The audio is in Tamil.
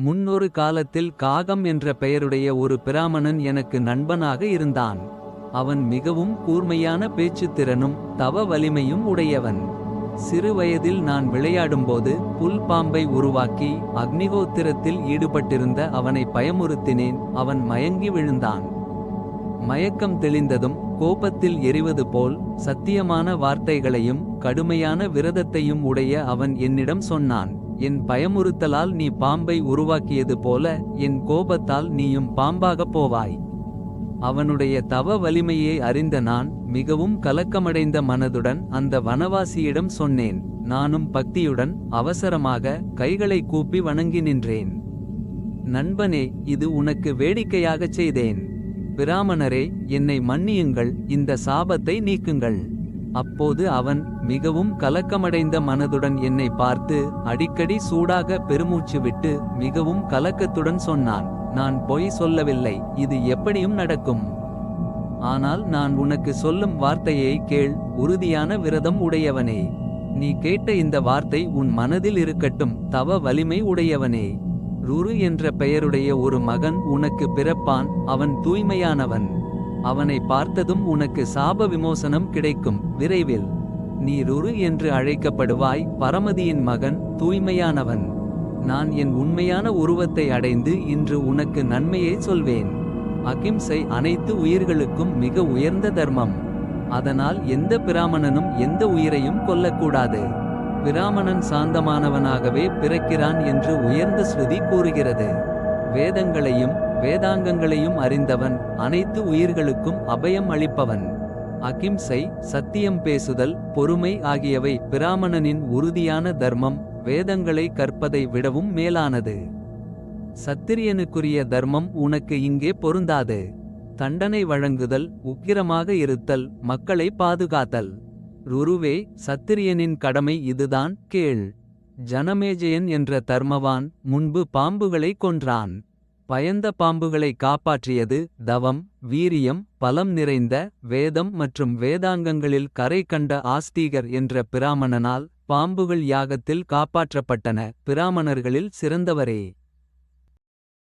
முன்னொரு காலத்தில் காகம் என்ற பெயருடைய ஒரு பிராமணன் எனக்கு நண்பனாக இருந்தான். அவன் மிகவும் கூர்மையான பேச்சுத்திறனும் தவ வலிமையும் உடையவன். சிறு வயதில் நான் விளையாடும்போது புல் பாம்பை உருவாக்கி. அக்னிகோத்திரத்தில் ஈடுபட்டிருந்த அவனை பயமுறுத்தினேன். அவன் மயங்கி விழுந்தான். மயக்கம் தெளிந்ததும் கோபத்தில் எரிவது போல். சத்தியமான வார்த்தைகளையும் கடுமையான விரதத்தையும் உடைய அவன் என்னிடம் சொன்னான். என் பயமுறுத்தலால் நீ பாம்பை உருவாக்கியது போல. என் கோபத்தால் நீயும் பாம்பாகப் போவாய். அவனுடைய தவ வலிமையை அறிந்த நான். மிகவும் கலக்கமடைந்த மனதுடன் அந்த வனவாசியிடம் சொன்னேன். நானும் பக்தியுடன் அவசரமாக கைகளை கூப்பி வணங்கி நின்றேன். நண்பனே இது உனக்கு வேடிக்கையாகச் செய்தேன். பிராமணரே என்னை மன்னியுங்கள் இந்த சாபத்தை நீக்குங்கள். அப்போது அவன் மிகவும் கலக்கமடைந்த மனதுடன் என்னை பார்த்து. அடிக்கடி சூடாக பெருமூச்சு விட்டு மிகவும் கலக்கத்துடன் சொன்னான். நான் பொய் சொல்லவில்லை இது எப்படியும் நடக்கும். ஆனால் நான் உனக்கு சொல்லும் வார்த்தையை கேள் உறுதியான விரதம் உடையவனே. நீ கேட்ட இந்த வார்த்தை உன் மனதில் இருக்கட்டும் தவ வலிமை உடையவனே. ருரு என்ற பெயருடைய ஒரு மகன் உனக்கு பிறப்பான் அவன் தூய்மையானவன். அவனை பார்த்ததும் உனக்கு சாப விமோசனம் கிடைக்கும் விரைவில். நீ ருரு என்று அழைக்கப்படுவாய் பரமதியின் மகன் தூய்மையானவன். நான் என் உண்மையான உருவத்தை அடைந்து இன்று உனக்கு நன்மையை சொல்வேன். அகிம்சை அனைத்து உயிர்களுக்கும் மிக உயர்ந்த தர்மம். அதனால் எந்த பிராமணனும் எந்த உயிரையும் கொல்லக்கூடாது. பிராமணன் சாந்தமானவனாகவே பிறக்கிறான் என்று உயர்ந்த ஸ்ருதி கூறுகிறது. வேதங்களையும் வேதாங்கங்களையும் அறிந்தவன் அனைத்து உயிர்களுக்கும் அபயம் அளிப்பவன். அகிம்சை சத்தியம் பேசுதல் பொறுமை ஆகியவை பிராமணனின் உறுதியான தர்மம். வேதங்களை கற்பதை விடவும் மேலானது. சத்திரியனுக்குரிய தர்மம் உனக்கு இங்கே பொருந்தாது. தண்டனை வழங்குதல் உக்கிரமாக இருத்தல் மக்களை பாதுகாத்தல். ருருவே சத்திரியனின் கடமை இதுதான் கேள். ஜனமேஜயன் என்ற தர்மவான் முன்பு பாம்புகளை கொன்றான். பயந்த பாம்புகளை காப்பாற்றியது தவம் வீரியம் பலம் நிறைந்த வேதம் மற்றும் வேதாங்கங்களில் கரை கண்ட ஆஸ்தீகர் என்ற பிராமணனால். பாம்புகள் யாகத்தில் காப்பாற்றப்பட்டன பிராமணர்களில் சிறந்தவரே.